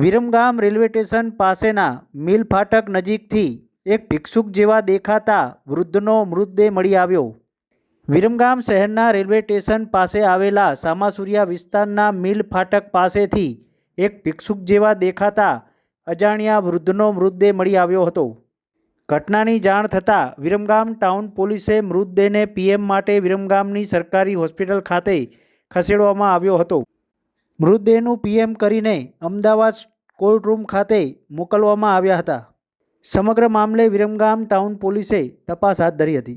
Viramgam railway station પાસેના મિલ ફાટક નજીકથી એક ભિક્ષુક જેવા દેખાતા વૃદ્ધનો મૃતદેહ મળી આવ્યો. વિરમગામ શહેરના રેલવે સ્ટેશન પાસે આવેલા સામાસુરિયા વિસ્તારના મિલ ફાટક પાસેથી એક ભિક્ષુક જેવા દેખાતા અજાણ્યા વૃદ્ધનો મૃતદેહ મળી આવ્યો હતો. ઘટનાની જાણ થતાં વિરમગામ ટાઉન પોલીસે મૃતદેહને પીએમ માટે વિરમગામની સરકારી હોસ્પિટલ ખાતે ખસેડવામાં આવ્યો હતો. મૃતદેહનું પીએમ કરીને અમદાવાદ કોર્ટરૂમ ખાતે મોકલવામાં આવ્યા હતા. સમગ્ર મામલે વિરમગામ ટાઉન પોલીસે તપાસ હાથ ધરી હતી.